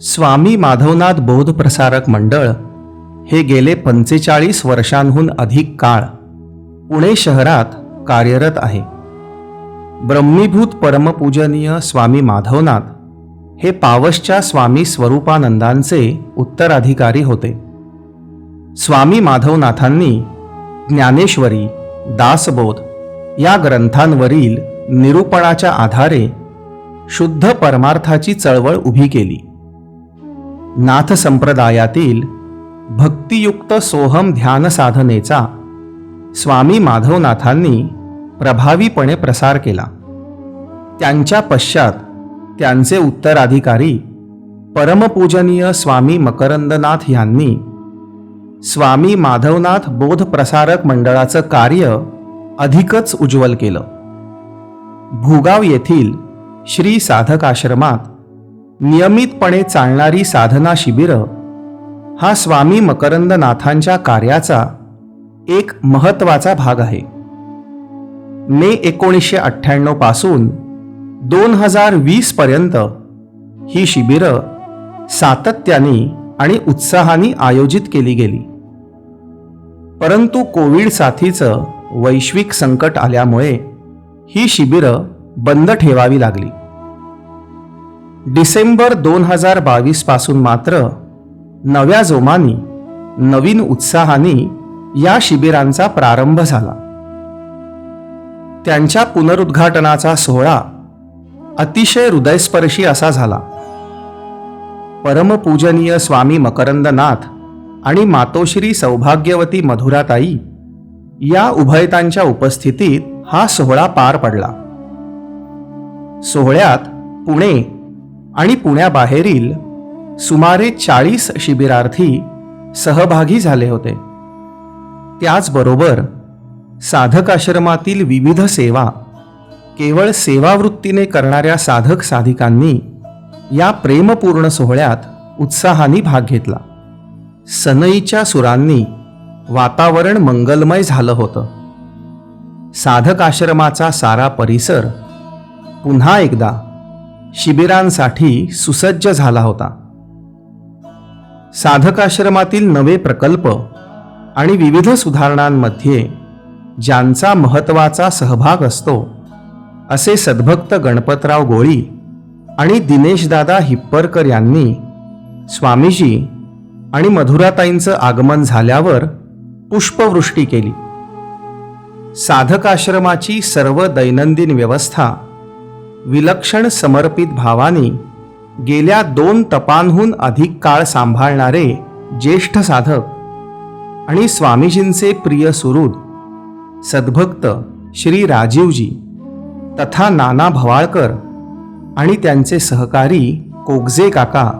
स्वामी माधवनाथ बोधप्रसारक प्रसारक मंडळ हे गेले पंचेचाळीस वर्षांहून अधिक काळ पुणे शहरात कार्यरत आहे. ब्रह्मीभूत परमपूजनीय स्वामी माधवनाथ हे पावसच्या स्वामी स्वरूपानंदांचे उत्तराधिकारी होते. स्वामी माधवनाथांनी ज्ञानेश्वरी दासबोध या ग्रंथांवरील निरूपणाच्या आधारे शुद्ध परमार्थाची चळवळ उभी केली. नाथ संप्रदायातील भक्तियुक्त सोहम ध्यान साधनेचा स्वामी माधवनाथांनी प्रभावीपणे प्रसार केला. त्यांच्या पश्चात त्यांचे उत्तराधिकारी परमपूजनीय स्वामी मकरंदनाथ यांनी स्वामी माधवनाथ बोध प्रसारक मंडळाचं कार्य अधिकच उज्ज्वल केलं. भूगाव येथील श्री साधक आश्रमात नियमितपणे चालणारी साधना शिबिरं हा स्वामी मकरंदनाथांच्या कार्याचा एक महत्त्वाचा भाग आहे. मे एकोणीसशे अठ्ठ्याण्णवपासून दोन हजार वीसपर्यंत ही शिबिरं सातत्याने आणि उत्साहाने आयोजित केली गेली. परंतु कोविड साथीचं वैश्विक संकट आल्यामुळे ही शिबिरं बंद ठेवावी लागली. डिसेंबर दोन हजार बावीसपासून मात्र नव्या जोमानी नवीन उत्साहाने या शिबिरांचा प्रारंभ झाला. त्यांच्या पुनरुद्घाटनाचा सोहळा अतिशय हृदयस्पर्शी असा झाला. परमपूजनीय स्वामी मकरंदनाथ आणि मातोश्री सौभाग्यवती मधुराताई या उभयतांच्या उपस्थितीत हा सोहळा पार पडला. सोहळ्यात पुणे आणि पुण्याबाहेरील सुमारे चाळीस शिबिरार्थी सहभागी झाले होते. त्याचबरोबर साधकाश्रमातील विविध सेवा केवळ सेवावृत्तीने करणाऱ्या साधक साधिकांनी या प्रेमपूर्ण सोहळ्यात उत्साहाने भाग घेतला. सनईच्या सुरांनी वातावरण मंगलमय झालं होतं. साधक आश्रमाचा सारा परिसर पुन्हा एकदा शिबिरांसाठी सुसज्ज झाला होता. साधकाश्रमातील नवे प्रकल्प आणि विविध सुधारणांमध्ये ज्यांचा महत्त्वाचा सहभाग असतो असे सद्भक्त गणपतराव गोळी आणि दिनेशदादा हिप्परकर यांनी स्वामीजी आणि मधुराताईंचं आगमन झाल्यावर पुष्पवृष्टी केली. साधकाश्रमाची सर्व दैनंदिन व्यवस्था विलक्षण समर्पित भावाने गेल्या दोन तपांहून अधिक काळ सांभाळणारे ज्येष्ठ साधक आणि स्वामीजींचे प्रिय सुहृद सद्भक्त श्री राजीवजी तथा नाना भवाळकर आणि त्यांचे सहकारी कोगजे काका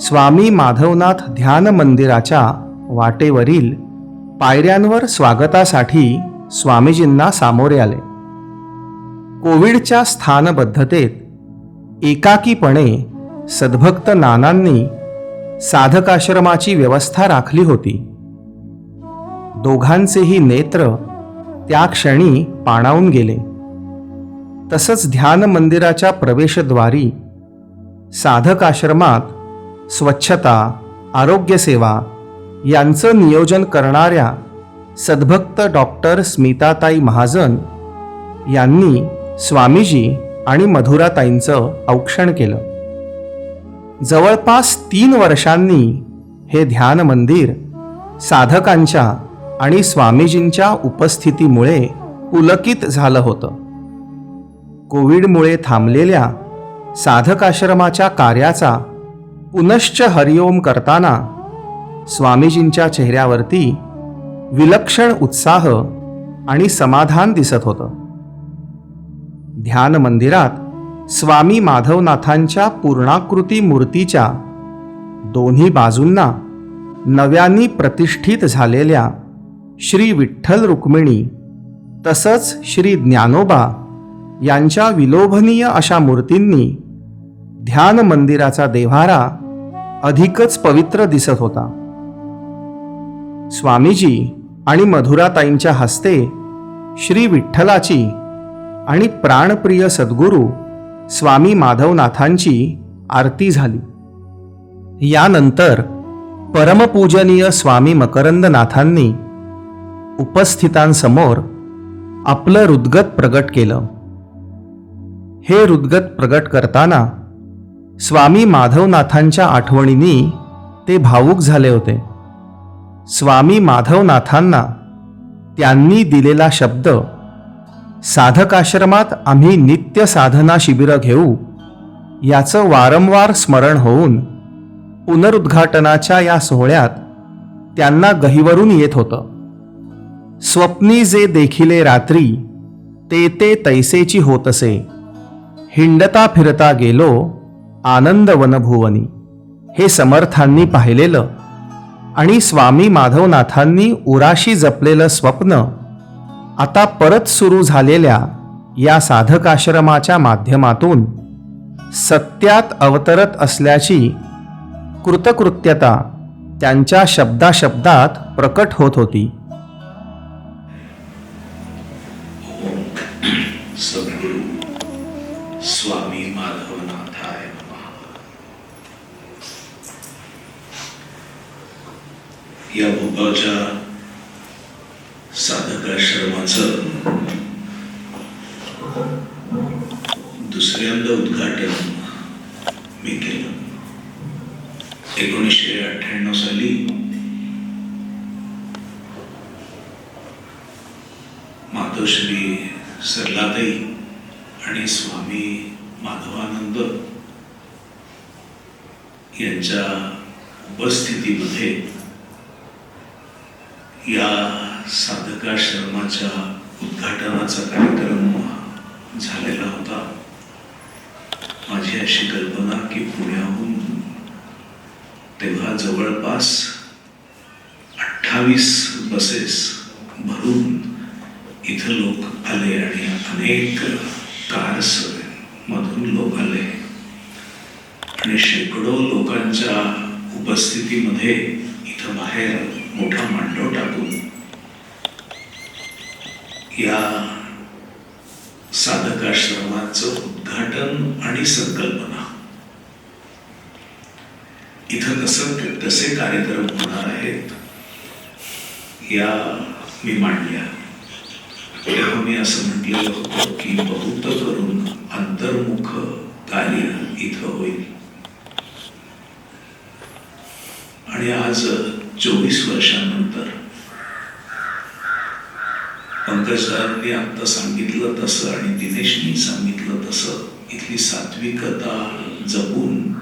स्वामी माधवनाथ ध्यान मंदिराच्या वाटेवरील पायऱ्यांवर स्वागतासाठी स्वामीजींना सामोरे आले. कोविडच्या स्थानबद्धतेत एकाकीपणे सद्भक्त नानांनी साधकाश्रमाची व्यवस्था राखली होती. दोघांचेही नेत्र त्या क्षणी पाणावून गेले. तसंच ध्यान मंदिराच्या प्रवेशद्वारी साधकाश्रमात स्वच्छता आरोग्यसेवा यांचं नियोजन करणाऱ्या सद्भक्त डॉक्टर स्मिताताई महाजन यांनी स्वामीजी आणि मधुराताईंचं औक्षण केलं. जवळपास तीन वर्षांनी हे ध्यान मंदिर साधकांच्या आणि स्वामीजींच्या उपस्थितीमुळे पुलकित झालं होतं. कोविडमुळे थांबलेल्या साधकाश्रमाच्या कार्याचा पुनश्च हरिओम करताना स्वामीजींच्या चेहऱ्यावरती विलक्षण उत्साह आणि समाधान दिसत होतं. ध्यान मंदिरात स्वामी माधवनाथांच्या पूर्णाकृती मूर्तीच्या दोन्ही बाजूंना नव्यानी प्रतिष्ठित झालेल्या श्री विठ्ठल रुक्मिणी तसंच श्री ज्ञानोबा यांच्या विलोभनीय अशा मूर्तींनी ध्यान मंदिराचा देव्हारा अधिकच पवित्र दिसत होता. स्वामीजी आणि मधुराताईंच्या हस्ते श्री विठ्ठलाची आणि प्राणप्रिय सद्गुरू स्वामी माधवनाथांची आरती झाली. यानंतर परमपूजनीय स्वामी मकरंदनाथांनी उपस्थितांसमोर आपलं रुद्गत प्रगट केलं. हे रुद्गत प्रगट करताना स्वामी माधवनाथांच्या आठवणींनी ते भावूक झाले होते. स्वामी माधवनाथांना त्यांनी दिलेला शब्द साधकाश्रमात आम्ही नित्य साधना शिबिरं घेऊ. याचं वारंवार स्मरण होऊन पुनरुद्घाटनाच्या या सोहळ्यात त्यांना गहिवरून येत होतं. स्वप्नी जे देखिले रात्री ते ते तैसेची होतसे. हिंडता फिरता गेलो आनंद वनभुवनी. हे समर्थांनी पाहिलेलं आणि स्वामी माधवनाथांनी उराशी जपलेलं स्वप्न आता परत सुरू झालेल्या या साधकाश्रमाच्या माध्यमातून सत्यात अवतरत असल्याची कृतकृत्यता त्यांच्या शब्दाशब्दात प्रकट होत होती. स्वामी माधवनाथाय या साधक आश्रमाचं दुसऱ्यांदा उद्घाटन मी केलं. एकोणीसशे अठ्ठ्याण्णव साली मातोश्री सरलाताई आणि स्वामी माधवानंद यांच्या उपस्थितीमध्ये या साधकाश्रमाच्या उद्घाटनाचा कार्यक्रम झालेला होता. माझी अशी कल्पना की पुण्याहून तेव्हा जवळपास अठ्ठावीस बसेस भरून इथं लोक आले आणि अनेक कार्स मधून लोक आले. आणि शेकडो लोकांच्या उपस्थितीमध्ये इथं बाहेर मोठा मांडव टाकून या साधकाश्रमाचं उद्घाटन आणि संकल्पना. इथं कसं कसे कार्यक्रम होणार आहेत या मी मांडल्या. तेव्हा मी असं म्हटलेलं होतं की बहुत करून अंतर्मुख कार्य इथं होईल. आणि आज चोवीस वर्षानंतर पंकजदारांनी आता सांगितलं तसं आणि दिनेशनी सांगितलं तसं. इथली सात्विकता जपून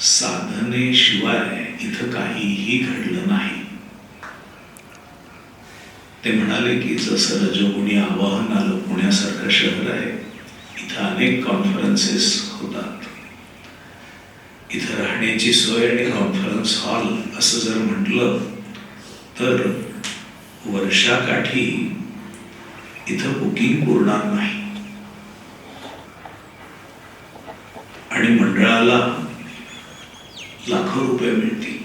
साधनेशिवाय इथं काहीही घडलं नाही. ते म्हणाले की जसं रजोगुणी आवाहन आलं पुण्यासारखं शहर आहे. इथं अनेक कॉन्फरन्सेस होतात. इथं राहण्याची सोय आणि कॉन्फरन्स हॉल असं जर म्हटलं तर वर्षाकाठी इथं बुकिंग पुरणार नाही. आणि मंडळाला लाखो रुपये मिळतील.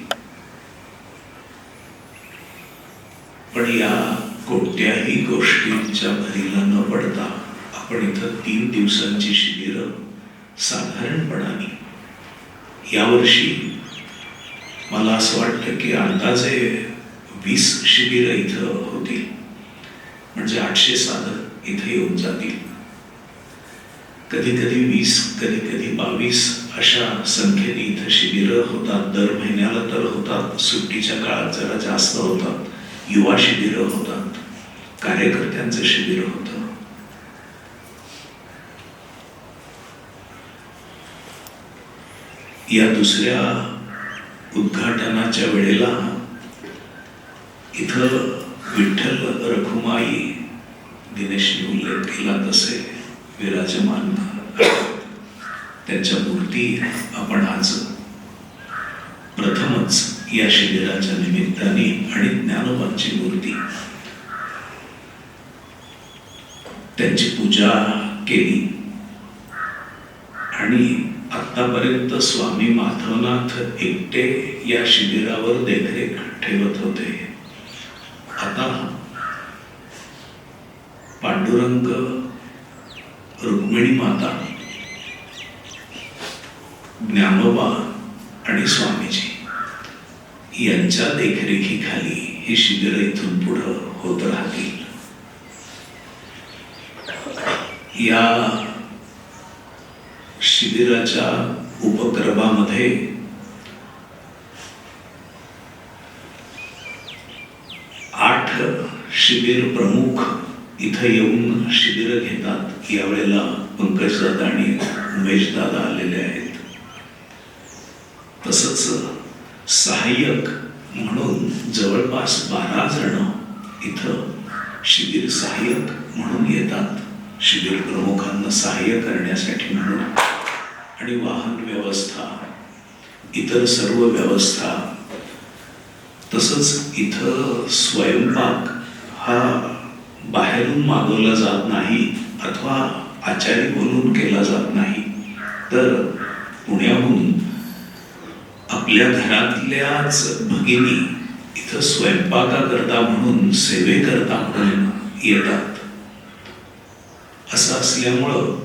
पण या कोणत्याही गोष्टींच्या भरीला न पडता आपण इथं तीन दिवसांची शिबिरं साधारणपणाने यावर्षी मला असं वाटतं की अंदाजे वीस शिबिरं इथं होतील. म्हणजे आठशे साधक इथे येऊन जातील. कधी कधी वीस कधी कधी बावीस अशा संख्येने इथं शिबिरं होतात. दर महिन्याला तर होतात. सुट्टीच्या काळात जरा जास्त होतात. युवा शिबिरं होतात. कार्यकर्त्यांचं शिबिर होतं. या दुसऱ्या उद्घाटनाच्या वेळेला इथं विठ्ठल रखुमाई दिनेशने उल्लेख केला तसे विराजमान त्यांच्या मूर्ती आपण आज प्रथमच या शिबिराच्या निमित्ताने आणि ज्ञानोबांची मूर्ती. त्यांची पूजा केली. आणि आतापर्यंत स्वामी माधवनाथ एकटे या शिबिरावर देखरेख ठेवत होते. आता पांडुरंग रुक्मिणी माता ज्ञानोबा आणि स्वामीजी यांच्या देखरेखीखाली ही शिबिर इथून पुढं होत राहतील. या शिबिराच्या उपक्रमामध्ये आठ शिबिर प्रमुख इथं येऊन शिबिरं घेतात यावेळेला पंकजदादा आणि उमेशदादा आलेले आहेत. तसंच सहाय्यक म्हणून जवळपास बारा जण इथं शिबिर सहाय्यक म्हणून येतात. शिबिर प्रमुखांना सहाय्य करण्यासाठी म्हणून. आणि वाहन व्यवस्था इतर सर्व व्यवस्था. तसंच इथं स्वयंपाक हा बाहेरून मागवला जात नाही अथवा आचारी बोलून केला जात नाही. तर पुण्याहून आपल्या घरातल्याच भगिनी इथं स्वयंपाकाकरता म्हणून सेवेकरता म्हणून येतात. असं असल्यामुळं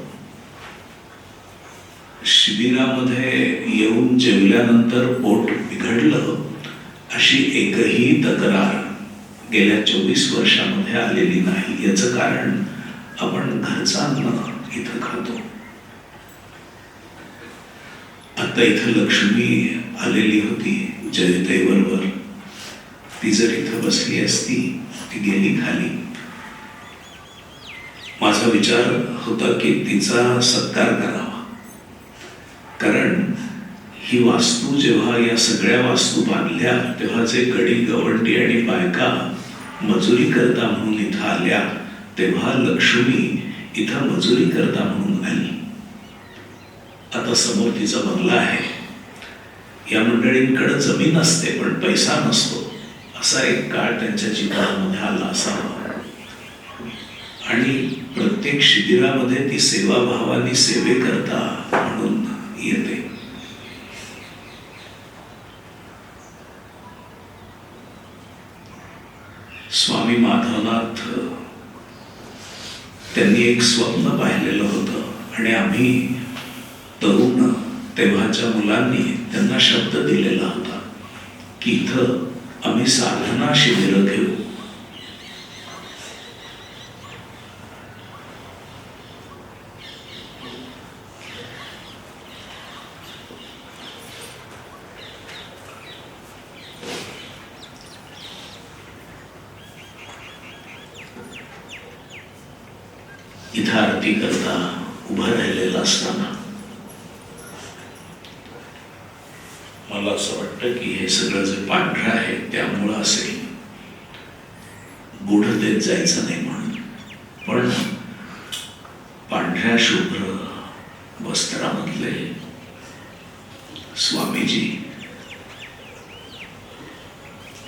शिबिरामध्ये येऊन जेवल्यानंतर पोट बिघडलं अशी एकही तक्रार गेल्या चोवीस वर्षामध्ये आलेली नाही. याचं कारण आपण घरचं अन्न इथं खातो. आता इथं लक्ष्मी आलेली होती जयताई ती जर इथं बसली असती ती गेली खाली. माझा विचार होता की तिचा सत्कार करावा. कारण ही वास्तू जेव्हा या सगळ्या वास्तू बांधल्या तेव्हा जे गडी गवंडी आणि बायका मजुरी करता म्हणून इथं आल्या तेव्हा लक्ष्मी इथं मजुरी करता म्हणून आली. आता समोर तिचा बंगला आहे. या मंडळींकडे जमीन असते पण पैसा नसतो. असा एक काळ त्यांच्या जीवनामध्ये आला असावा. आणि प्रत्येक शिबिरामध्ये ती सेवाभावानी सेवे करता म्हणून येते स्वामी माधवनाथ त्यांनी एक स्वप्न पाहिलेलं होतं. आणि आम्ही तरुण तेव्हाच्या मुलांनी त्यांना शब्द दिलेला होता की इथं आम्ही साधना शिबिरं घेऊ. इथं आरती करता उभं राहिलेलं असताना. मला असं वाटतं की हे सगळं जे पांढरं आहे त्यामुळं असेल. गुढ देत जायचं नाही म्हणून पण पांढऱ्या शुभ्र वस्त्रामधले स्वामीजी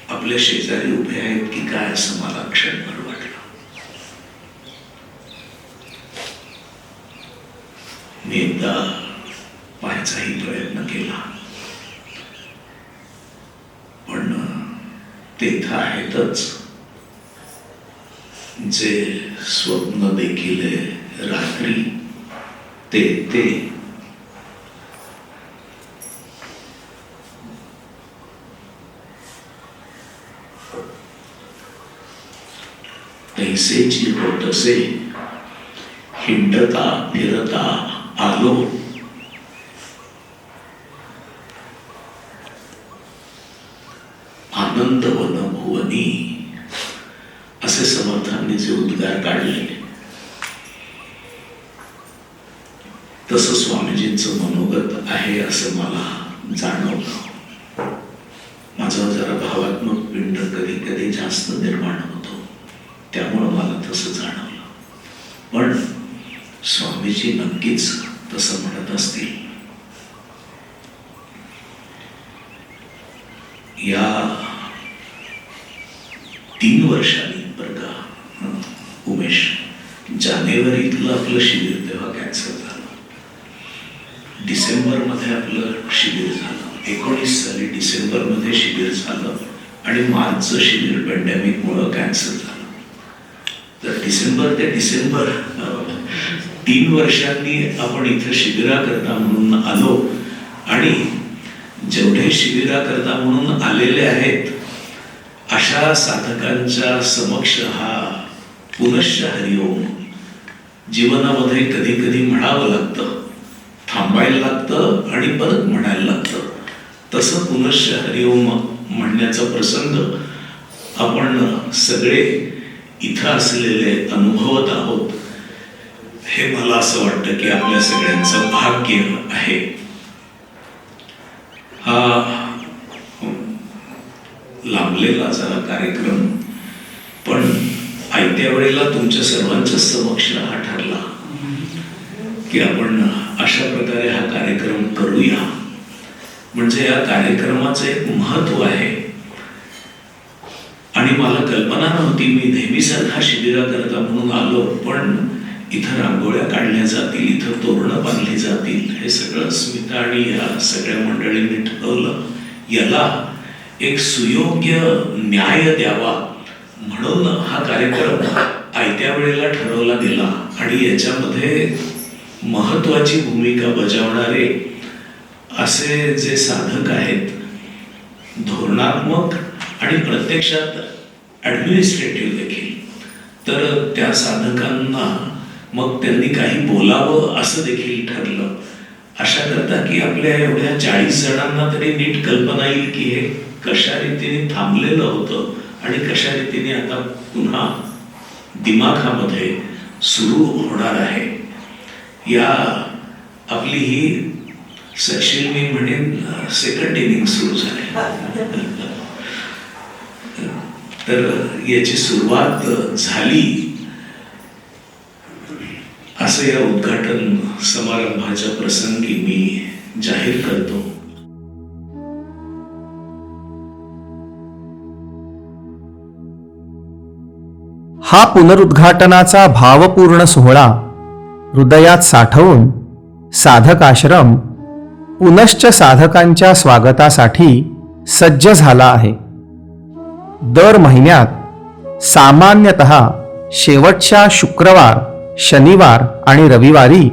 आपल्या शेजारी उभे आहेत की काय असं मला क्षणभर वाटलं मी एकदा पाहायचाही प्रयत्न केला. पण तेथ आहेतच. जे स्वप्न देखील रात्री ते ते. पैसेची होतसे हिंडता फिरता आलो आनंद वन भुवनी असे समर्थांनी जे उद्गार काढले तसं स्वामीजींचं मनोगत आहे असं मला जाणवलं माझा जरा भावात्मक पिंड कधी कधी जास्त निर्माण होतो त्यामुळं मला तसं जाणवलं पण स्वामीजी नक्कीच तसं म्हणत असतील. या तीन वर्षांनी बरं का उमेश जानेवारीतलं आपलं शिबिर तेव्हा कॅन्सल झालं. डिसेंबरमध्ये आपलं शिबिर झालं. एकोणीस साली डिसेंबरमध्ये शिबिर झालं आणि मार्चचं शिबिर पॅन्डेमिकमुळं कॅन्सल झालं. तर डिसेंबर ते डिसेंबर तीन वर्षांनी आपण इथं शिबिराकरता म्हणून आलो. आणि जेवढे शिबिराकरता म्हणून आलेले आहेत अशा साधकांच्या समक्ष हा पुनश्च हरिओम जीवनामध्ये कधी कधी म्हणावं लागतं थांबायला लागतं आणि परत म्हणायला लागतं. तसं पुनश्च हरिओम म्हणण्याचा प्रसंग आपण सगळे इथं असलेले अनुभवत आहोत. हे मला असं वाटतं की आपल्या सगळ्यांचं भाग्य आहे. हा लांबलेला जरा कार्यक्रम पण आयत्या वेळेला तुमच्या सर्वांच्या समक्ष हा ठरला की आपण अशा प्रकारे हा कार्यक्रम करूया. म्हणजे या कार्यक्रमाचं एक महत्त्व आहे. आणि मला कल्पना नव्हती मी नेहमीसारखा शिबिराकरता म्हणून आलो पण इथं रांगोळ्या काढल्या जातील इथं तोरणं बांधली जातील हे सगळं स्मिता आणि या सगळ्या मंडळींनी ठरवलं. याला एक सुयोग्य न्याय द्यावा म्हणून हा कार्यक्रम आयत्या वेळेला ठरवला गेला आणि याच्यामध्ये महत्वाची भूमिका बजावणारे असे जे साधक आहेत धोरणात्मक आणि प्रत्यक्षात ॲडमिनिस्ट्रेटिव्ह देखील तर त्या साधकांना मग त्यांनी काही बोलावं असं देखील ठरलं. अशा करता की आपल्या एवढ्या चाळीस जणांना तरी नीट कल्पना येईल की हे कशा रीतीने थांबलेलं होतं आणि कशा रीतीने आता पुन्हा दिमाखामध्ये सुरू होणार आहे. या आपली ही सचिन मी म्हणेन सेकंड इनिंग सुरू झाली. तर याची सुरुवात झाली. असं या उद्घाटन समारंभाच्या प्रसंगी मी जाहीर करतो. हा पुनरुद्घाटनाचा भावपूर्ण सोहळा हृदयात साठवून साधक आश्रम पुनश्च साधकांच्या स्वागतासाठी सज्ज झाला आहे. दर महिन्यात सामान्यतः शेवटच्या शुक्रवार शनिवार आणि रविवारी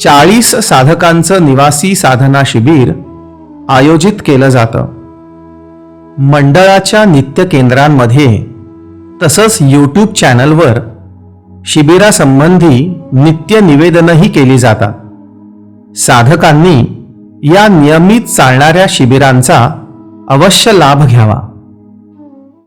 चाळीस साधकांचं निवासी साधना शिबिर आयोजित केलं जातं. मंडळाच्या नित्य केंद्रांमध्ये तसंच यूट्यूब चॅनलवर शिबिरासंबंधी नित्य निवेदनही केली जातात. साधकांनी या नियमित चालणाऱ्या शिबिरांचा अवश्य लाभ घ्यावा.